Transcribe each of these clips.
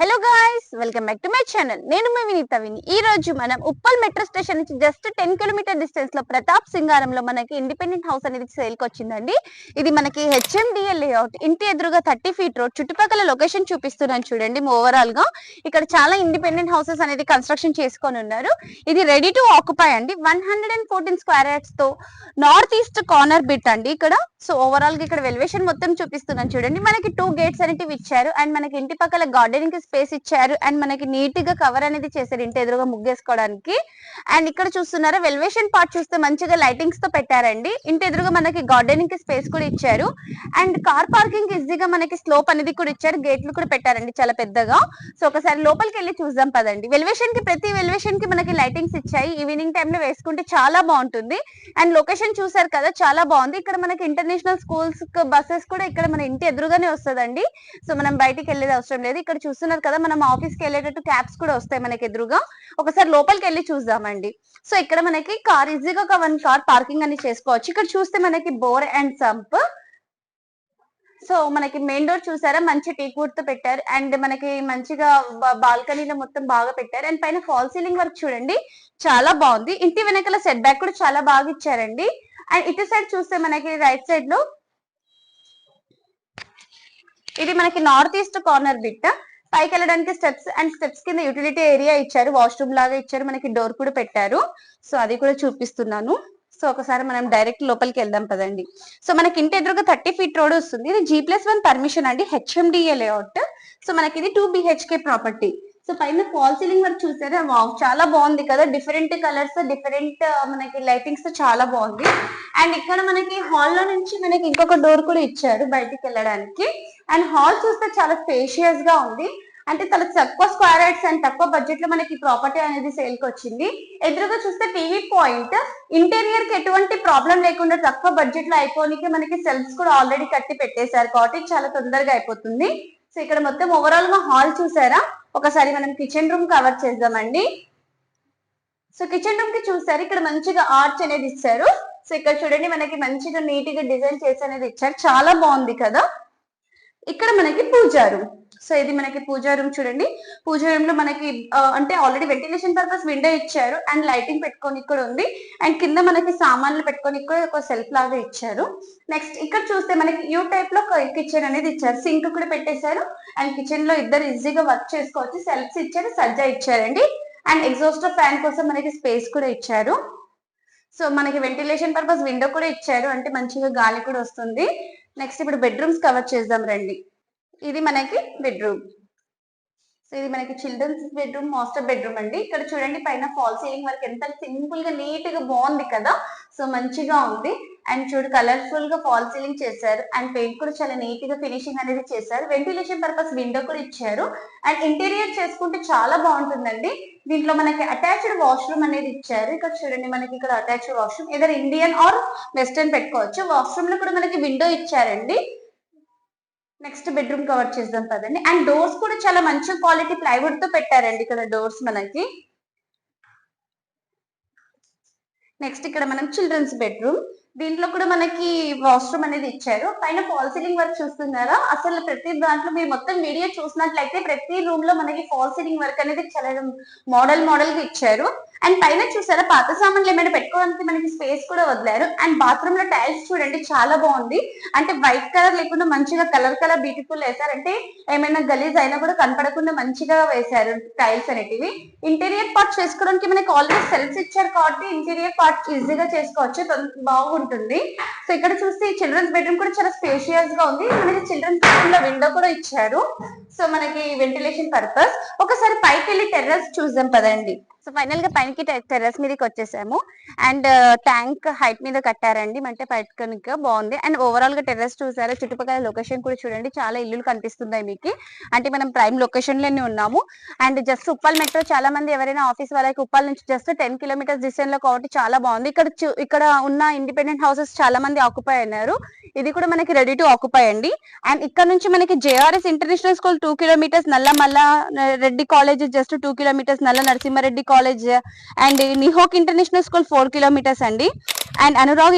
Hello guys welcome back to my channel నేను మీ వినీత విని ఈ రోజు మనం ఉప్పల్ మెట్రో స్టేషన్ నుంచి జస్ట్ టెన్ కిలోమీటర్ డిస్టెన్స్లో ప్రతాప్ సింగారంలో మనకి ఇండిపెండెంట్ హౌస్ అనేది సేల్కి వచ్చిందండి. ఇది మనకి H M D L layout ఇంటి ఎదురుగా థర్టీ ఫీట్ రోడ్ చుట్టుపక్కల లొకేషన్ చూపిస్తున్నాను చూడండి ఓవరాల్గా. ఇక్కడ చాలా ఇండిపెండెంట్ హౌసెస్ అనేది కన్స్ట్రక్షన్ చేసుకొని ఉన్నారు. ఇది రెడీ టు ఆక్యుపై అండి. One hundred and fourteen square యార్డ్స్తో north east corner bit అండి ఇక్కడ. సో ఓవరాల్గా ఇక్కడ వెలివేషన్ మొత్తం చూపిస్తున్నాను చూడండి. మనకి టూ గేట్స్ అనేటివి ఇచ్చారు. అండ్ మనకి ఇంటి పక్కల గార్డెనింగ్కి స్పేస్ ఇచ్చారు. అండ్ మనకి నీట్గా కవర్ అనేది చేశారు ఇంటి ఎదురుగా ముగ్గేసుకోవడానికి. అండ్ ఇక్కడ చూస్తున్నారా వెల్వేషన్ పార్ట్ చూస్తే మంచిగా లైటింగ్స్తో పెట్టారండి. ఇంటి ఎదురుగా మనకి గార్డెనింగ్కి స్పేస్ కూడా ఇచ్చారు. అండ్ కార్ పార్కింగ్ ఈజీగా మనకి స్లోప్ అనేది కూడా ఇచ్చారు. గేట్లు కూడా పెట్టారండి చాలా పెద్దగా. సో ఒకసారి లోపలికి వెళ్ళి చూద్దాం పదండి. వెలివేషన్కి ప్రతి వెల్వేషన్కి మనకి లైటింగ్స్ ఇచ్చాయి. ఈవినింగ్ టైమ్లో వేసుకుంటే చాలా బాగుంటుంది. అండ్ లొకేషన్ చూసారు కదా చాలా బాగుంది. ఇక్కడ మనకి ఇంటర్నేషనల్ స్కూల్స్ బస్సెస్ కూడా ఇక్కడ మన ఇంటి ఎదురుగానే వస్తుందండి. సో మనం బయటికి వెళ్ళేది అవసరం లేదు. ఇక్కడ చూస్తున్న చూస్తున్నారు కదా మనం ఆఫీస్కి వెళ్ళేటట్టు క్యాబ్స్ కూడా వస్తాయి మనకి ఎదురుగా. ఒకసారి లోపలికి వెళ్ళి చూద్దామండి. సో ఇక్కడ మనకి కార్ ఈజీగా ఒక వన్ కార్ పార్కింగ్ అని చేసుకోవచ్చు. ఇక్కడ చూస్తే మనకి బోర్ అండ్ సంప్ సో మనకి మెయిన్ డోర్ చూసారా? మంచి టీ తో పెట్టారు. అండ్ మనకి మంచిగా బాల్కనీలో మొత్తం బాగా పెట్టారు. అండ్ పైన ఫాల్ సీలింగ్ వర్క్ చూడండి. చాలా బాగుంది. ఇంటి వెనకాల సెట్ బ్యాక్ కూడా చాలా బాగా ఇచ్చారండి. అండ్ ఇటు సైడ్ చూస్తే మనకి రైట్ సైడ్లో ఇది మనకి నార్త్ ఈస్ట్ కార్నర్ బిట్ పైకి వెళ్ళడానికి స్టెప్స్ అండ్ స్టెప్స్ కింద యూటిలిటీ ఏరియా ఇచ్చారు వాష్రూమ్ లాగా ఇచ్చారు మనకి డోర్ కూడా పెట్టారు. సో అది కూడా చూపిస్తున్నాను. సో ఒకసారి మనం డైరెక్ట్ లోపలికి వెళ్దాం పదండి. సో మనకి ఇంటి ఎదురుగా థర్టీ ఫీట్ రోడ్ వస్తుంది. ఇది జీ ప్లస్ వన్ పర్మిషన్ అండి H M D A layout so మనకి ఇది two B H K property so పైన ఫాల్ సీలింగ్ వర్క్ చూసారా? వావ్ చాలా బాగుంది కదా. డిఫరెంట్ కలర్స్ డిఫరెంట్ మనకి లైటింగ్స్తో చాలా బాగుంది. అండ్ ఇక్కడ మనకి హాల్లో నుంచి మనకి ఇంకొక డోర్ కూడా ఇచ్చారు బయటికి వెళ్ళడానికి. అండ్ హాల్ చూస్తే చాలా స్పేషియస్గా ఉంది. అంటే చాలా తక్కువ స్క్వేర్ యార్డ్స్ అండ్ తక్కువ బడ్జెట్లో మనకి ప్రాపర్టీ అనేది సేల్కి వచ్చింది. ఎదురుగా చూస్తే టీవీ పాయింట్ ఇంటీరియర్కి ఎటువంటి ప్రాబ్లం లేకుండా తక్కువ బడ్జెట్లో అయిపోనికి మనకి సెల్ఫ్స్ కూడా ఆల్రెడీ కట్టి పెట్టేశారు కాబట్టి చాలా తొందరగా అయిపోతుంది. సో ఇక్కడ మొత్తం ఓవరాల్గా హాల్ చూసారా? ఒకసారి మనం కిచెన్ రూమ్ కవర్ చేద్దామండి. సో కిచెన్ రూమ్కి చూసారు ఇక్కడ మంచిగా ఆర్చ్ అనేది ఇచ్చారు. సో ఇక్కడ చూడండి మనకి మంచిగా నీట్గా డిజైన్ చేసి అనేది ఇచ్చారు. చాలా బాగుంది కదా. ఇక్కడ మనకి పూజారు. సో ఇది మనకి పూజా రూమ్ చూడండి. పూజా రూమ్లో మనకి అంటే ఆల్రెడీ వెంటిలేషన్ పర్పస్ విండో ఇచ్చారు అండ్ లైటింగ్ పెట్టుకొని కూడా ఉంది. అండ్ కింద మనకి సామాన్లు పెట్టుకొని కూడా ఒక సెల్ఫ్ లాగా ఇచ్చారు. నెక్స్ట్ ఇక్కడ చూస్తే మనకి యూ టైప్లో కిచెన్ అనేది ఇచ్చారు. సింక్ కూడా పెట్టేశారు. అండ్ కిచెన్లో ఇద్దరు ఈజీగా వర్క్ చేసుకోవచ్చు. సెల్ఫ్స్ ఇచ్చారు సజ్జా ఇచ్చారండి. అండ్ ఎగ్జాస్ట్ ఫ్యాన్ కోసం మనకి స్పేస్ కూడా ఇచ్చారు. సో మనకి వెంటిలేషన్ పర్పస్ విండో కూడా ఇచ్చారు. అంటే మంచిగా గాలి కూడా వస్తుంది. నెక్స్ట్ ఇప్పుడు బెడ్రూమ్స్ కవర్ చేద్దాం రండి. ఇది మనకి బెడ్రూమ్ సో ఇది మనకి చిల్డ్రన్స్ బెడ్రూమ్ మాస్టర్ బెడ్రూమ్ అండి. ఇక్కడ చూడండి పైన ఫాల్ సీలింగ్ వరకు ఎంత సింపుల్గా నీట్గా బాగుంది కదా? సో మంచిగా ఉంది. అండ్ చూడు కలర్ఫుల్గా ఫాల్ సీలింగ్ చేశారు. అండ్ పెయింట్ కూడా చాలా నీట్గా ఫినిషింగ్ అనేది చేశారు. వెంటిలేషన్ పర్పస్ విండో కూడా ఇచ్చారు. అండ్ ఇంటీరియర్ చేసుకుంటే చాలా బాగుంటుందండి. దీంట్లో మనకి అటాచ్డ్ వాష్రూమ్ అనేది ఇచ్చారు. ఇక్కడ చూడండి మనకి ఇక్కడ అటాచ్డ్ వాష్రూమ్ ఏదైనా ఇండియన్ ఆర్ వెస్టర్న్ పెట్టుకోవచ్చు. వాష్రూమ్లో కూడా మనకి విండో ఇచ్చారండి. నెక్స్ట్ బెడ్రూమ్ కవర్ చేద్దాం పదండి. అండ్ డోర్స్ కూడా చాలా మంచి క్వాలిటీ ప్లైవుడ్తో పెట్టారండి ఇక్కడ డోర్స్ మనకి. నెక్స్ట్ ఇక్కడ మనం చిల్డ్రన్స్ బెడ్రూమ్ దీంట్లో కూడా మనకి వాష్రూమ్ అనేది ఇచ్చారు. పైన ఫాల్ సీలింగ్ వర్క్ చూస్తున్నారా? అసలు ప్రతి దాంట్లో మీరు మొత్తం వీడియో చూసినట్లయితే ప్రతి రూమ్లో మనకి ఫాల్ సీలింగ్ వర్క్ అనేది చాలా మోడల్ మోడల్గా ఇచ్చారు. అండ్ పైన చూసారా పాత సామాన్లు ఏమైనా పెట్టుకోవడానికి మనకి స్పేస్ కూడా వదిలారు. అండ్ బాత్రూమ్లో టైల్స్ చూడండి చాలా బాగుంది. అంటే వైట్ కలర్ లేకుండా మంచిగా కలర్ కలర్ బ్యూటిఫుల్ వేశారు అంటే ఏమైనా గలీజ్ అయినా కూడా కనపడకుండా మంచిగా వేశారు టైల్స్ అనేటివి. ఇంటీరియర్ పార్ట్ చేసుకోవడానికి మనకి ఆల్రెడీ సెల్ఫ్ ఇచ్చారు కాబట్టి ఇంటీరియర్ పార్ట్ ఈజీగా చేసుకోవచ్చు. బాగుంటుంది. సో ఇక్కడ చూస్తే చిల్డ్రన్స్ బెడ్రూమ్ కూడా చాలా స్పేషియస్గా ఉంది. మనకి చిల్డ్రన్స్ బెడ్రూమ్లో విండో కూడా ఇచ్చారు. సో మనకి వెంటిలేషన్ పర్పస్ ఒకసారి పైకి వెళ్ళి టెర్రస్ చూద్దాం పదండి. సో ఫైనల్గా పైనకి టెర్రస్ మీదకి వచ్చేసాము. అండ్ ట్యాంక్ హైట్ మీద కట్టారండి. అంటే పైకి బాగుంది. అండ్ ఓవరాల్గా టెర్రస్ చూసారా చుట్టుపక్కల లొకేషన్ కూడా చూడండి. చాలా ఇల్లులు కనిపిస్తున్నాయి మీకు. అంటే మనం ప్రైమ్ లొకేషన్లోనే ఉన్నాము. అండ్ జస్ట్ ఉప్పల్ మెట్రో చాలా మంది ఎవరైనా ఆఫీస్ వాళ్ళకి ఉప్పల్ నుంచి జస్ట్ టెన్ కిలోమీటర్స్ డిస్టెన్స్లో కాబట్టి చాలా బాగుంది. ఇక్కడ ఇక్కడ ఉన్న ఇండిపెండెంట్ హౌసెస్ చాలా మంది ఆక్యుపై అయినారు. ఇది కూడా మనకి రెడీ టు ఆక్యుపై అండి. అండ్ ఇక్కడ నుంచి మనకి JRS international school two kilometres Nallamalla Reddy college just two kilometres Nalla Narasimha Reddy college and నిహోక్ international school four kilometres అండి and Anurag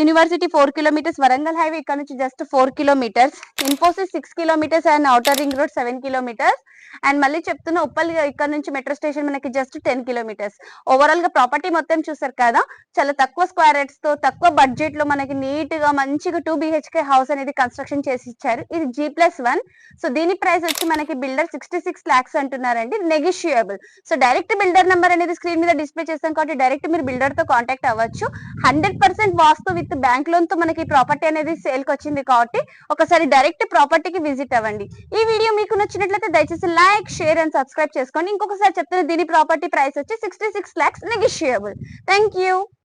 university four kilometres Warangal highway ఇక్కడ నుంచి just four kilometres Infosys six kilometres and outer ring road seven kilometres and మళ్ళీ చెప్తున్న ఉప్పల్ ఇక్కడ నుంచి metro station మనకి just ten kilometres ఓవరాల్గా property మొత్తం చూసారు కదా చాలా తక్కువ స్క్వేర్ యార్డ్స్తో తక్కువ బడ్జెట్లో మనకి నీట్గా మంచిగా two B H K house అనేది కన్స్ట్రక్షన్ చేసి ఇచ్చారు. ఇది జీ ప్లస్ వన్ సో దీని ప్రైస్ వచ్చి మనకి బిల్డర్ సిక్స్టీ సిక్స్ లాక్స్ అంటున్నారండి. Negotiable so direct builder number అనేది స్క్రీన్ మీద డిస్ప్లే చేస్తాం కాబట్టి డైరెక్ట్ మీరు బిల్డర్తో కాంటాక్ట్ అవ్వచ్చు. Hundred percent vastu with bank లోన్తో మనకి ప్రాపర్టీ అనేది సేల్కి వచ్చింది కాబట్టి ఒకసారి డైరెక్ట్ ప్రాపర్టీకి విజిట్ అవ్వండి. ఈ వీడియో మీకు నచ్చినట్లయితే దయచేసి లైక్ షేర్ అండ్ సబ్స్క్రైబ్ చేసుకోండి. ఇంకొకసారి చెప్తున్న దీని ప్రాపర్టీ ప్రైస్ వచ్చి sixty six lakhs negotiable. Thank you